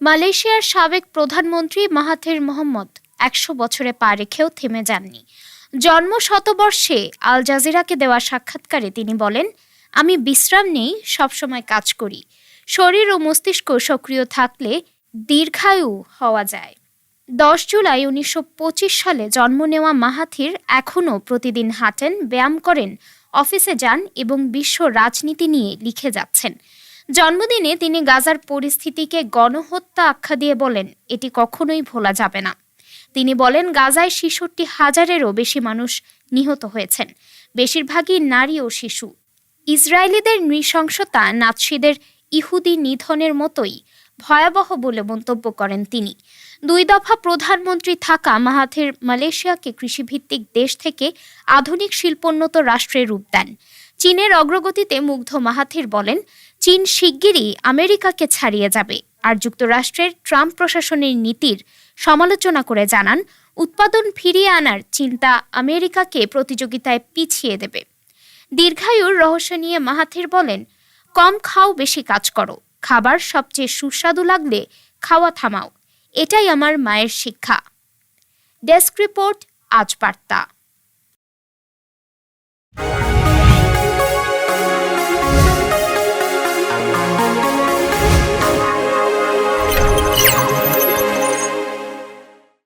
মালয়েশিয়ার সাবেক প্রধানমন্ত্রী মাহাথির মোহাম্মদ একশো বছরে পা রেখেও থেমে যাননি। জন্ম শতবর্ষে আল জাজিরাকে দেওয়া সাক্ষাৎকারে তিনি বলেন, আমি বিশ্রাম নেই সবসময় কাজ করি। শরীর ও মস্তিষ্ক সক্রিয় থাকলে দীর্ঘায়ু হওয়া যায়। দশ জুলাই উনিশশো পঁচিশ সালে জন্ম নেওয়া মাহাথির এখনও প্রতিদিন হাঁটেন, ব্যায়াম করেন, অফিসে যান এবং বিশ্ব রাজনীতি নিয়ে লিখে যাচ্ছেন। জন্মদিনে তিনি গাজার পরিস্থিতিকে গণহত্যা আখ্যা দিয়ে বলেন, এটি কখনোই ভোলা যাবে না। তিনি বলেন, গাজায় ছেষট্টি হাজারেরও বেশি মানুষ নিহত হয়েছেন। বেশিরভাগই নারী ও শিশু। ইসরায়েলিদের নৃশংসতা নাৎসিদের ইহুদি নিধনের মতোই ভয়াবহ বলে মন্তব্য করেন তিনি। দুই দফা প্রধানমন্ত্রী থাকা মাহাথির মালয়েশিয়াকে কৃষিভিত্তিক দেশ থেকে আধুনিক শিল্পোন্নত রাষ্ট্রে রূপ দেন। চীনের অগ্রগতিতে মুগ্ধ মাহাথির বলেন, চীন শিগগিরই আমেরিকাকে ছাড়িয়ে যাবে। আর যুক্তরাষ্ট্রের ট্রাম্প প্রশাসনের নীতির সমালোচনা করে জানান, উৎপাদন ফিরিয়ে আনার চিন্তা আমেরিকাকে প্রতিযোগিতায় পিছিয়ে দেবে। দীর্ঘায়ুর রহস্য নিয়ে মাহাথির বলেন, কম খাও, বেশি কাজ করো। খাবার সবচেয়ে সুস্বাদু লাগলে খাওয়া থামাও। এটাই আমার মায়ের শিক্ষা। ডেস্ক রিপোর্ট, আজ বার্তা।